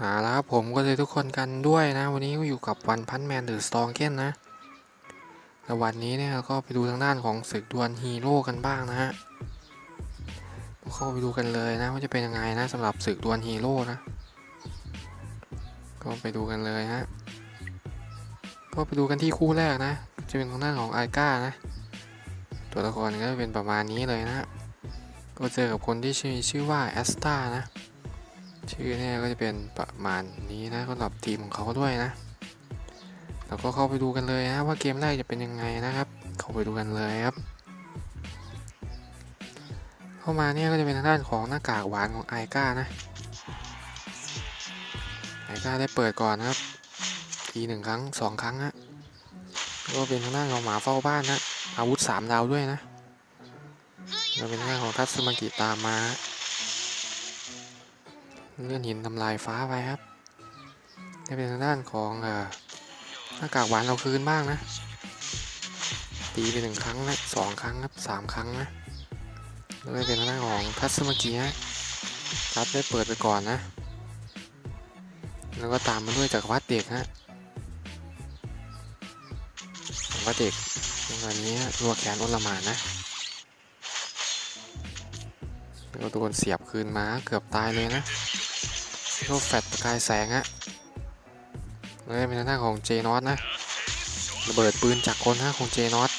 หาล้วครับผมก็เลยทุกคนกันด้วยนะ วันนี้ก็อยู่กับวันพันแมนหรือสตองเก้นนะแต่วันนี้เนี่ยก็ไปดูทางด้านของศึกดวลฮีโร่กันบ้างนะฮะเข้าไปดูกันเลยนะว่าจะเป็นยังไงนะสำหรับศึกดวลฮีโร่นะก็ไปดูกันเลยฮะก็ไปดูกันที่คู่แรกนะ จะเป็นทางด้านของไอก้านะ ตัวละครก็จะเป็นประมาณนี้เลยนะก็เจอกับคนที่ชื่อชื่อว่าแอสตานะ ชื่อเนี่ยก็จะเป็นประมาณนี้นะสำหรับทีมของเขาด้วยนะแล้วก็เข้าไปดูกันเลยนะว่าเกมแรกจะเป็นยังไงนะครับ เข้าไปดูกันเลยครับ เข้ามาเนี่ยก็จะเป็นทางด้านของหน้ากากหวานของไอก้านะไอก้าได้เปิดก่อนนะครับทีหนึ่งครั้งสองครั้งนะก็เป็นทางด้านของหมาเฝ้าบ้านนะอาวุธสามดาวด้วยนะก็เป็นทางด้านของทัตสึมากิตามมา เลื่อนหินทำลายฟ้าไปครับนี่เป็นทางด้านของอหน้ากากหวานเราคืนบ้างนะ ตีไปหนึ่งครั้งนะสองครั้งครับสามครั้งนะแล้วก็เป็นทางด้านของทัตสึมกิฮะทัตได้เปิดไปก่อนนะ แล้วก็ตามมาด้วยจักรพรรดิเด็กฮะจักรพรรดิเด็กตรงนี้รัวแขนอ้นละหมานะแล้วโดนเสียบคืนมาเกือบตายเลยนะ โลแฟตประกายแสงอะแล้วก็เป็นทางด้านของเจนอตนะ ระเบิดปืนจากคนฮะของเจนอต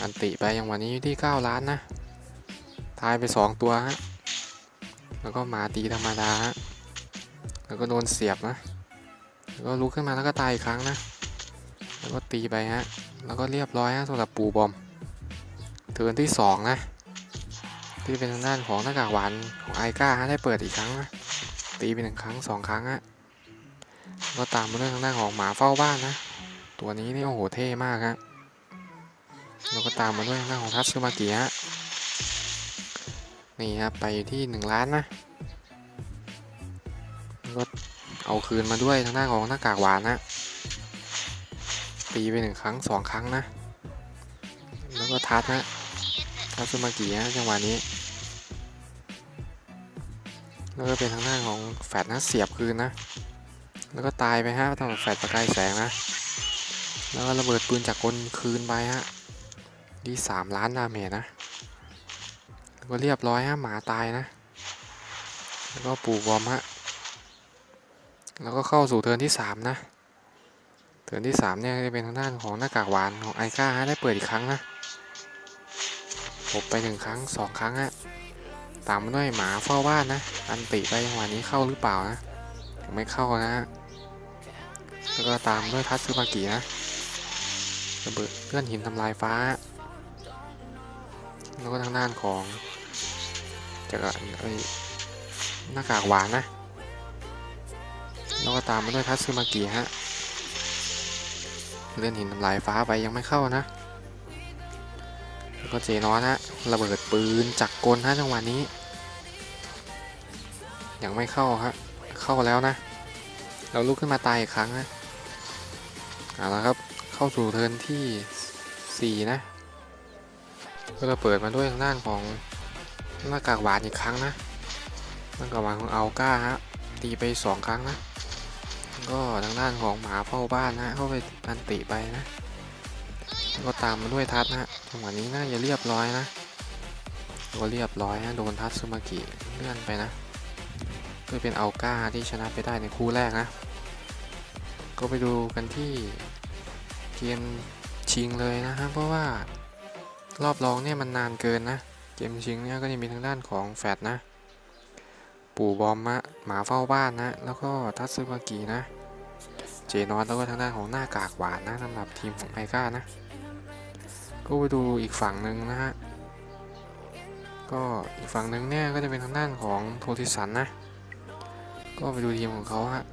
อันติไปอย่างวันนี้อยู่ที่ 9 ล้านนะตายไป 2 ตัวฮะ แล้วก็หมาตีธรรมดาฮะ แล้วก็โดนเสียบนะ แล้วก็ลุกขึ้นมาแล้วก็ตายอีกครั้งนะ แล้วก็ตีไปฮะ แล้วก็เรียบร้อยฮะสำหรับปูบอม เทิร์นที่ 2 นะ ที่เป็นทางด้านของหน้ากากหวานของไอก้าฮะได้เปิดอีกครั้งนะ ตีไปหนึ่งครั้งสองครั้งอะก็ตามมาด้วยทางด้านของหมาเฝ้าบ้านนะ ตัวนี้นี่โอ้โหเท่มากฮะแล้วก็ตามมาด้วยทางด้านของทัตสึมากิฮะนี่ครับไปอยู่ที่หนึ่งล้านนะแล้วก็เอาคืนมาด้วยทางด้านของหน้ากากหวานนะตีไปหนึ่งครั้งสองครั้งนะ แล้วก็ทัดนะทัตสึมากิฮะจังหวะนี้ แล้วก็เป็นทางด้านของแฟดนะเสียบคืนนะ แล้วก็ตายไปฮะทางแฟดประกายแสงนะ แล้วก็ระเบิดปืนจากกลคืนไปฮะดีสามล้านดาเมจนะแล้วก็เรียบร้อยฮะหมาตายนะ แล้วก็ปูบอมฮะ แล้วก็เข้าสู่เทิร์นที่สามนะ เทิร์นที่สามเนี่ยจะเป็นทางด้านของหน้ากากหวานของไอก้าฮะได้เปิดอีกครั้งนะหบไปหนึ่งครั้งสองครั้งฮะ ตามด้วยหมาเฝ้าบ้านนะ อันติไปจังหวะนี้เข้าหรือเปล่านะยังไม่เข้านะฮะแล้วก็ตามด้วยทัตสึมากินะระเบิดเลื่อนหินทำลายฟ้า แล้วก็ทางด้านของจากไอ้หน้ากากหวานนะ แล้วก็ตามมาด้วยทัตสึมากิฮะเลื่อนหินทำลายฟ้าไปยังไม่เข้านะ แล้วก็เจนอสฮะระเบิดปืนจักรกลฮะจังหวะนี้ ยังไม่เข้าครับเข้าแล้วนะ เราลุกขึ้นมาตายอีกครั้งนะเอาละครับเข้าสู่เทิร์นที่ 4 นะก็จะเปิดมาด้วยทางด้านของหน้ากากหวานอีกครั้งนะหน้ากากหวานของอัลก้าฮะตีไป 2 ครั้งนะ ก็ทางด้านของหมาเฝ้าบ้านนะเข้าไปอันติไปนะก็ตามมาด้วยทัดนะจังหวะนี้น่าจะเรียบร้อยนะก็เรียบร้อยนะโดนทัตสึมากิเลื่อนไปนะ ก็เป็นอัลก้าที่ชนะไปได้ในคู่แรกนะ ก็ไปดูกันที่เกมชิงเลยนะฮะเพราะว่ารอบรองเนี่ยมันนานเกินนะ เกมชิงเนี่ยก็จะมีทางด้านของแฟดนะ ปู่บอมมะหมาเฝ้าบ้านนะ แล้วก็ทัตสึมากินะ เจนอสแล้วก็ทางด้านของหน้ากากหวานนะสำหรับทีมของไอก้านะ ก็ไปดูอีกฝั่งหนึ่งนะฮะก็อีกฝั่งหนึ่งเนี่ยก็จะเป็นทางด้านของโทติสันนะ ก็ไปดูทีมของเขาฮะ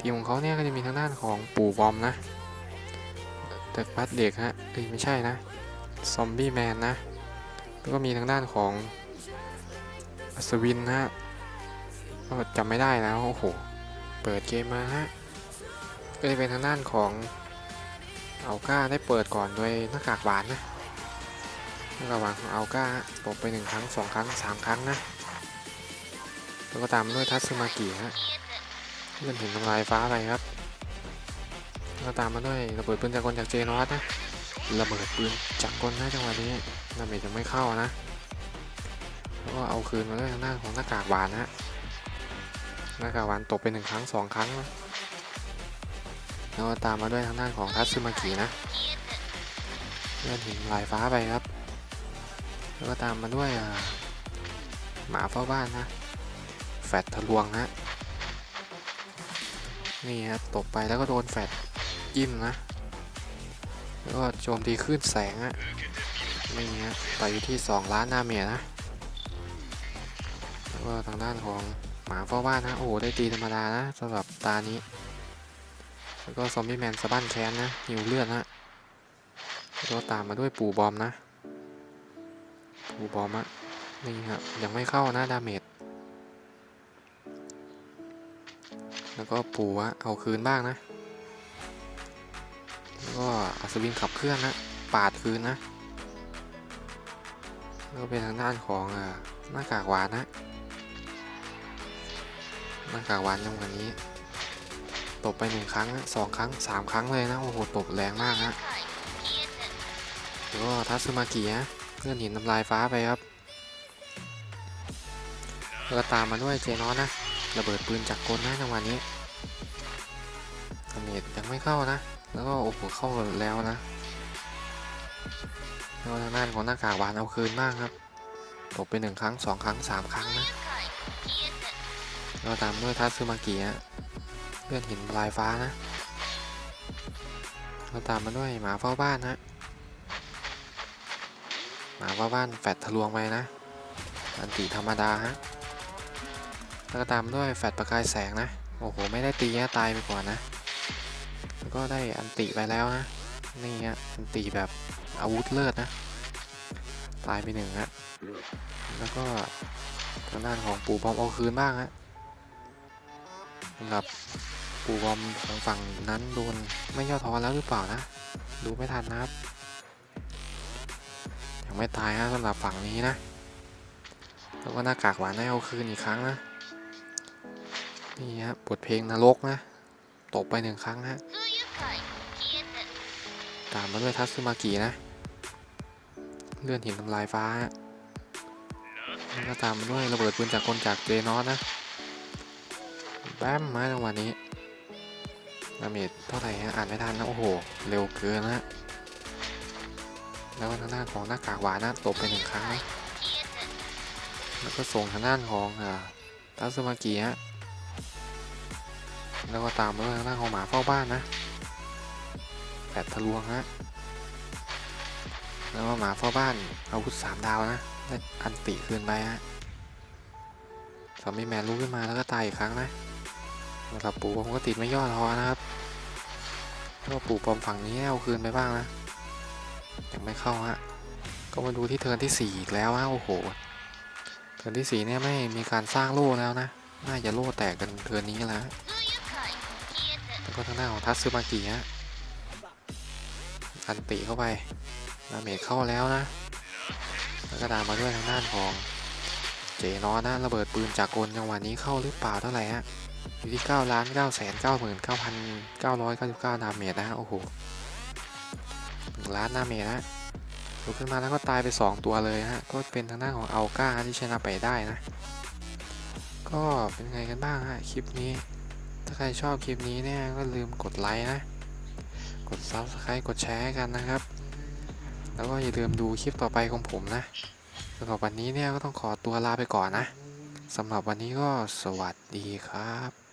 ทีมของเขาเนี่ยก็จะมีทางด้านของปู่บอมนะแต่พัดเด็กฮะเอ้ยไม่ใช่นะซอมบี้แมนนะแล้วก็มีทางด้านของอัศวินฮะก็จำไม่ได้แล้วโอ้โหเปิดเกมมาฮะก็จะเป็นทางด้านของเอัลก้าได้เปิดก่อนโดยหน้ากากหวานนะหน้ากากหวานของเอัลก้าตบไปหนึ่งครั้งสองครั้งสามครั้งนะ แล้วก็ตามมาด้วยทัตสึมากิฮะเลื่อนหินทำลายฟ้าไปครับ แล้วก็ตามมาด้วยระเบิดปืนจากกลจากเจนอสนะ ระเบิดปืนจากกลนะจังหวะนี้ดาเมจยังไม่เข้านะ แล้วก็เอาคืนมาด้วยทางด้านของหน้ากากหวานนะหน้ากากหวานตกไปหนึ่งครั้งสองครั้งนะแล้วก็ตามมาด้วยทางด้านของทัตสึมากินะเลื่อนหินลายฟ้าไปครับ แล้วก็ตามมาด้วยหมาเฝ้าบ้านนะ แฟดทะลวงนะนี่ฮะตกไปแล้วก็โดนแฟดยิ้มนะ แล้วก็โจมตีขึ้นแสงอะนี่ฮะต่อยอยู่ที่ 2 ล้านดาเมจนะแล้วก็ทางด้านของหมาเฝ้าบ้านนะโอ้โหได้ตีธรรมดานะสำหรับตานี้ แล้วก็ซอมบี้แมนสะบั้นแค้นนะหิวเลือดนะแล้วก็ตามมาด้วยปู่บอมนะปู่บอมอะนี่ครับยังไม่เข้านะดาเมจ แล้วก็ปู่อะเอาคืนบ้างนะ แล้วก็อัศวินขับเคลื่อนนะปาดคืนนะ แล้วก็เป็นทางด้านของอ่าหน้ากากหวานนะหน้ากากหวานยังกว่านี้ตบไปหนึ่งครั้งนะสองครั้งสามครั้งเลยนะโอ้โหตบแรงมากนะแล้วก็ทัตสึมากินะเพื่อนหินทำลายฟ้าไปครับแล้วก็ตามมาด้วยเจนอสนะ ระเบิดปืนจากกลนะจังหวะนี้ดาเมจยังไม่เข้านะ แล้วก็โอ้โหเข้าแล้วนะแล้วทางด้านของหน้ากากหวานเอาคืนบ้างครับตกไปหนึ่งครั้งสองครั้งสามครั้งนะแล้วตามด้วยทัตสึมากิฮะเลื่อนหินลายฟ้านะแล้วตามมาด้วยหมาเฝ้าบ้านนะหมาเฝ้าบ้านแฟดทะลวงไปนะอันติธรรมดาฮะ แล้วก็ตามด้วยแฟดประกายแสงนะ โอ้โห ไม่ได้ตีนะตายไปก่อนนะ แล้วก็ได้อันติไปแล้วนะ นี่ฮะ อันติแบบอาวุธเลิศนะ ตายไปหนึ่งฮะ แล้วก็ทางด้านของปู่บอมเอาคืนบ้างฮะสำหรับปู่บอมของฝั่งนั้นโดนไม่ย่อท้อแล้วหรือเปล่านะ ดูไม่ทันนะครับ ยังไม่ตายฮะสำหรับฝั่งนี้นะ แล้วก็หน้ากากหวานได้เอาคืนอีกครั้งนะ นี่ฮะบทเพลงนรกนะตกไปหนึ่งครั้งฮะตามมาด้วยทัตสึมากินะ เลื่อนหินทำลายฟ้าฮะแล้วตามมาด้วยระเบิดปืนจากกลจากเจนอสนะแป๊มมาจังหวะนี้ดาเมจเท่าไหร่ฮะอ่านไม่ทันนะโอ้โห เร็วเกินนะแล้วทางด้านของหน้ากากหวานนะตบไปหนึ่งครั้งนะแล้วก็ส่งทางด้านของอ่าทัตสึมากิฮะ แล้วก็ตามมาด้วยทางด้านของหมาเฝ้าบ้านนะแปดทะลวงฮะแล้วก็หมาเฝ้าบ้านอาวุธสามดาวนะได้อันติคืนไปฮะซอมบี้แมนลุกขึ้นมาแล้วก็ตายอีกครั้งนะสำหรับปู่ผมก็ติดไม่ย่อท้อนะครับแล้วก็ปู่ปอมฝั่งนี้เอาคืนไปบ้างนะยังไม่เข้าฮะก็มาดูที่เทิร์นที่สี่อีกแล้วฮะโอ้โหเทิร์นที่สี่เนี่ยไม่มีการสร้างโล่แล้วนะ น่าจะโล่แตกกันเทิร์นนี้แล้ว แล้วก็ทางหน้าของทัตสึมากิฮะอันติเข้าไปดาเมจเข้าแล้วนะ แล้วก็ตามมาด้วยทางด้านของเจนอนะระเบิดปืนจากกลจังหวะนี้เข้าหรือเปล่าเท่าไหร่ฮะอยู่ที่9ล้าน9แสน9หมื่น9,999ดาเมจนะฮะโอ้โห1ล้านดาเมจนะลุกขึ้นมาแล้วก็ตายไป 2 ตัวเลยฮะก็เป็นทางด้านของอัลก้าที่ชนะไปได้นะ ก็เป็นไงกันบ้างฮะคลิปนี้ ถ้าใครชอบคลิปนี้เนี่ยก็ลืมกดไลค์นะ กด Subscribe กดแชร์กันนะครับ แล้วก็อย่าลืมดูคลิปต่อไปของผมนะสำหรับวันนี้เนี่ยก็ต้องขอตัวลาไปก่อนนะสำหรับวันนี้ก็สวัสดีครับ